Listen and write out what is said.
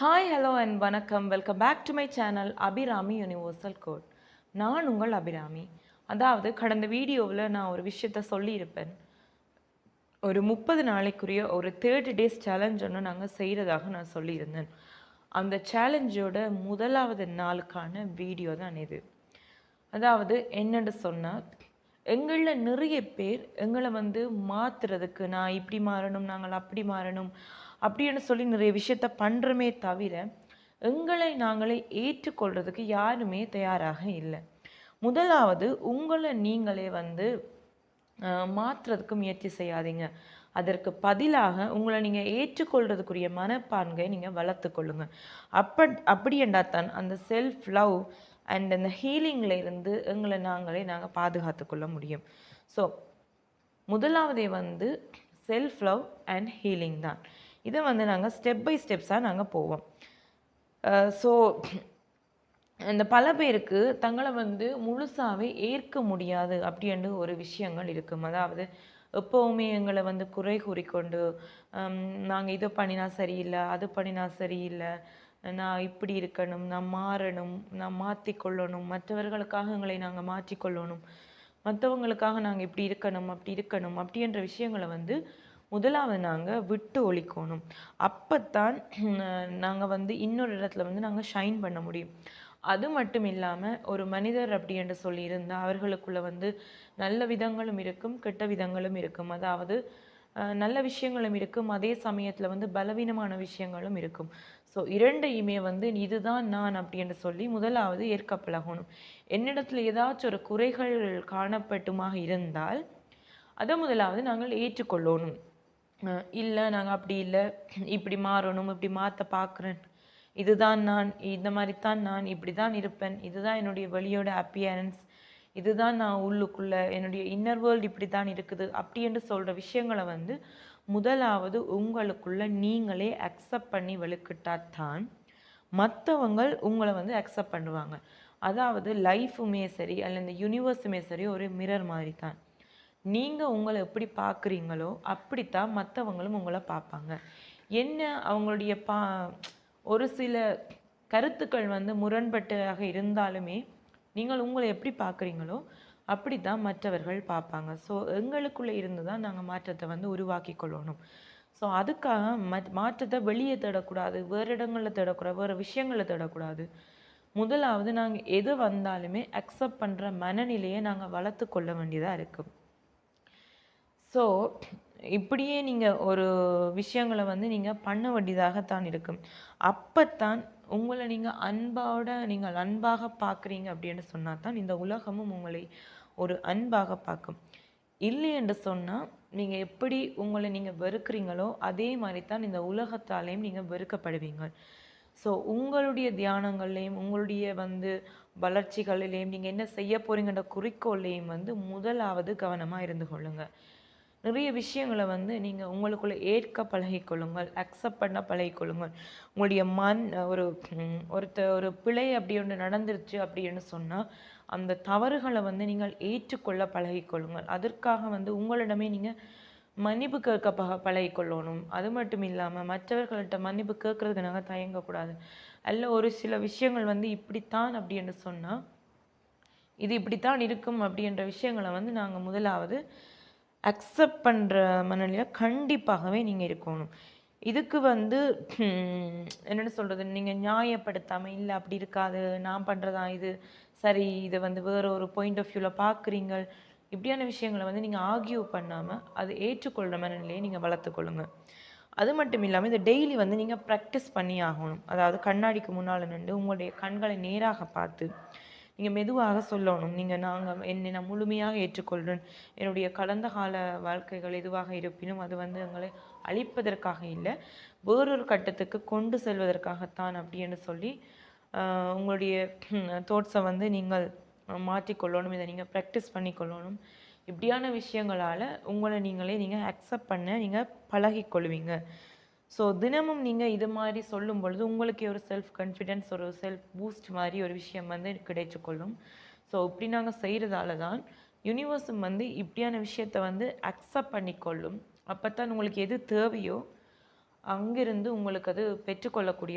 Hi hello and வணக்கம். Welcome back to my channel Abhirami universal code நான் உங்கள் அபிராமி. அதாவது கடந்த வீடியோவில் நான் ஒரு விஷயத்த சொல்லியிருப்பேன். ஒரு முப்பது நாளைக்குரிய ஒரு தேர்ட்டி டேஸ் சேலஞ்ச் ஒன்று நாங்கள் செய்கிறதாக நான் சொல்லியிருந்தேன். அந்த சேலஞ்சோட முதலாவது நாளுக்கான வீடியோ தான் இது. அதாவது என்னென்னு சொன்னால் எங்களில் நிறைய பேர் எங்களை வந்து மாற்றுறதுக்கு நான் இப்படி மாறணும் நாங்கள் அப்படி மாறணும் அப்படின்னு சொல்லி நிறைய விஷயத்த பண்ணுறமே தவிர எங்களை நாங்களே ஏற்றுக்கொள்றதுக்கு யாருமே தயாராக இல்லை. முதலாவது உங்களை நீங்களே வந்து மாற்றுறதுக்கு முயற்சி செய்யாதீங்க. அதற்கு பதிலாக உங்களை நீங்கள் ஏற்றுக்கொள்றதுக்குரிய மனப்பான்கை நீங்கள் வளர்த்துக்கொள்ளுங்க அப்ப அப்படி தான் அந்த செல்ஃப் லவ் அண்ட் அந்த ஹீலிங்கில் இருந்து எங்களை நாங்களே நாங்கள் பாதுகாத்து கொள்ள முடியும். ஸோ முதலாவதே வந்து செல்ஃப் லவ் அண்ட் ஹீலிங் தான். இதை வந்து நாங்கள் ஸ்டெப் பை ஸ்டெப்ஸாக நாங்கள் போவோம். ஸோ இந்த பல பேருக்கு தங்களை வந்து முழுசாகவே ஏற்க முடியாது அப்படின்னு ஒரு விஷயங்கள் இருக்கும். அதாவது எப்போவுமே எங்களை வந்து குறை கூறிக்கொண்டு நாங்கள் இதை பண்ணினா சரியில்லை அது பண்ணினா சரியில்லை நான் இப்படி இருக்கணும் நான் மாறணும் நான் மாற்றிக்கொள்ளணும் மற்றவர்களுக்காக எங்களை நாங்கள் மாற்றிக்கொள்ளணும் மற்றவங்களுக்காக நாங்கள் இப்படி இருக்கணும் அப்படி இருக்கணும் அப்படின்ற விஷயங்களை வந்து முதலாவது நாங்கள் விட்டு ஒழிக்கணும். அப்போத்தான் நாங்கள் வந்து இன்னொரு இடத்துல வந்து நாங்கள் ஷைன் பண்ண முடியும். அது மட்டும் இல்லாமல் ஒரு மனிதர் அப்படி என்று சொல்லியிருந்தால் அவர்களுக்குள்ள வந்து நல்ல விதங்களும் இருக்கும் கெட்ட விதங்களும் இருக்கும். அதாவது நல்ல விஷயங்களும் இருக்கும் அதே சமயத்தில் வந்து பலவீனமான விஷயங்களும் இருக்கும். ஸோ இரண்டையுமே வந்து இதுதான் நான் அப்படின்னு சொல்லி முதலாவது ஏற்க பழகணும் என்னிடத்துல ஏதாச்சும் ஒரு குறைகள் காணப்பட்டுமாக இருந்தால் அதை முதலாவது நாங்கள் ஏற்றுக்கொள்ளணும். இல்லை நாங்கள் அப்படி இல்லை. இப்படி மாறணும் இப்படி மாற்ற பார்க்குறேன் இதுதான் நான் இந்த மாதிரி தான் நான் இப்படி தான் இருப்பேன். இதுதான் என்னுடைய வெளியோட அப்பியரன்ஸ் இதுதான் நான் உள்ளுக்குள்ளே என்னுடைய இன்னர் வேர்ல்டு இப்படி தான் இருக்குது. அப்படி என்று சொல்கிற விஷயங்களை வந்து முதலாவது உங்களுக்குள்ள நீங்களே அக்செப்ட் பண்ணி வெளுக்கிட்டா தான் மற்றவங்க உங்களை வந்து அக்செப்ட் பண்ணுவாங்க. அதாவது லைஃபுமே சரி அல்ல இந்த யூனிவர்ஸுமே சரி ஒரு மிரர் மாதிரி தான் நீங்கள் உங்களை எப்படி பார்க்குறீங்களோ அப்படித்தான் மற்றவங்களும் உங்களை பார்ப்பாங்க என்ன அவங்களுடைய பா ஒரு சில கருத்துக்கள் வந்து முரண்பட்டதாக இருந்தாலுமே நீங்கள் உங்களை எப்படி பார்க்குறீங்களோ அப்படி தான் மற்றவர்கள் பார்ப்பாங்க ஸோ எங்களுக்குள்ளே இருந்து தான் நாங்கள் மாற்றத்தை வந்து உருவாக்கி கொள்ளணும். ஸோ அதுக்காக மாற்றத்தை வெளியே தேடக்கூடாது வேறு இடங்களில் தேடக்கூடாது வேறு விஷயங்களில் தேடக்கூடாது. முதலாவது நாங்கள் எது வந்தாலுமே அக்செப்ட் பண்ணுற மனநிலையை நாங்கள் வளர்த்து கொள்ள வேண்டியதாக இருக்குது ஸோ இப்படியே நீங்கள் ஒரு விஷயங்களை வந்து நீங்கள் பண்ண வேண்டியதாகத்தான் இருக்கும் அப்போத்தான் உங்களை நீங்கள் அன்போட நீங்கள் அன்பாக பார்க்குறீங்க அப்படின்னு சொன்னால் தான் இந்த உலகமும் உங்களை ஒரு அன்பாக பார்க்கும். இல்லை என்று சொன்னால் நீங்கள் எப்படி உங்களை நீங்கள் வெறுக்கிறீங்களோ அதே மாதிரி தான் இந்த உலகத்தாலேயும் நீங்கள் வெறுக்கப்படுவீங்க. ஸோ உங்களுடைய தியானங்கள்லேயும் உங்களுடைய வந்து வளர்ச்சிகளிலேயும் நீங்கள் என்ன செய்ய போகிறீங்கன்ற குறிக்கோள்லேயும் வந்து முதலாவது கவனமாக இருந்து கொள்ளுங்கள் நிறைய விஷயங்களை வந்து நீங்கள் உங்களுக்குள்ளே ஏற்க பழகிக்கொள்ளுங்கள் அக்செப்ட் பண்ண பழகிக்கொள்ளுங்கள். உங்களுடைய மண் ஒரு ஒருத்த ஒரு பிழை அப்படி ஒன்று நடந்துருச்சு அப்படின்னு சொன்னால் அந்த தவறுகளை வந்து நீங்கள் ஏற்றுக்கொள்ள பழகிக்கொள்ளுங்கள். அதற்காக வந்து உங்களிடமே நீங்கள் மன்னிப்பு கேட்க பக பழகிக்கொள்ளணும். அது மட்டும் இல்லாமல் மற்றவர்கள்ட்ட மன்னிப்பு கேட்கறதுக்கு நாங்கள் தயங்கக்கூடாது. அல்ல ஒரு சில விஷயங்கள் வந்து இப்படித்தான் அப்படின்னு சொன்னால் இது இப்படித்தான் இருக்கும் அப்படின்ற விஷயங்களை வந்து நாங்கள் முதலாவது அக்செப்ட் பண்ணுற மனநிலையில் கண்டிப்பாகவே நீங்கள் இருக்கணும். இதுக்கு வந்து என்னென்னு சொல்கிறது நீங்கள் நியாயப்படுத்தாமல் இல்லை அப்படி இருக்காது. நான் பண்ணுறதா இது? சரி இதை வந்து வேறு ஒரு பாயிண்ட் ஆஃப் வியூவில் பார்க்குறீங்க இப்படியான விஷயங்களை வந்து நீங்கள் ஆர்கியூ பண்ணாமல் அது ஏற்றுக்கொள்கிற மனநிலையை நீங்கள் வளர்த்துக்கொள்ளுங்க அது மட்டும் இல்லாமல் இதை டெய்லி வந்து நீங்கள் ப்ராக்டிஸ் பண்ணி ஆகணும். அதாவது கண்ணாடிக்கு முன்னால் நின்று உங்களுடைய கண்களை நேராக பார்த்து நீங்கள் மெதுவாக சொல்லணும். நீங்கள் நாங்கள் என்னை நான் முழுமையாக ஏற்றுக்கொள்கிறேன் என்னுடைய கடந்த கால வாழ்க்கைகள் எதுவாக இருப்பினும் அது வந்து எங்களை அழிப்பதற்காக இல்லை. வேறொரு கட்டத்துக்கு கொண்டு செல்வதற்காகத்தான் அப்படின்னு சொல்லி உங்களுடைய தோட்ஸை வந்து நீங்கள் மாற்றிக்கொள்ளணும். இதை நீங்கள் ப்ராக்டிஸ் பண்ணிக்கொள்ளணும். இப்படியான விஷயங்களால் உங்களை நீங்களே நீங்கள் அக்செப்ட் பண்ண நீங்கள் பழகிக்கொள்வீங்க. ஸோ தினமும் நீங்கள் இது மாதிரி சொல்லும் பொழுது உங்களுக்கே ஒரு செல்ஃப் கான்ஃபிடென்ஸ் ஒரு செல்ஃப் பூஸ்ட் மாதிரி ஒரு விஷயம் வந்து கிடைச்சிக்கொள்ளும் ஸோ இப்படி நாங்கள் செய்கிறதால தான் யூனிவர்ஸும் வந்து இப்படியான விஷயத்தை வந்து அக்செப்ட் பண்ணிக்கொள்ளும். அப்போ தான் உங்களுக்கு எது தேவையோ அங்கிருந்து உங்களுக்கு அது பெற்றுக்கொள்ளக்கூடிய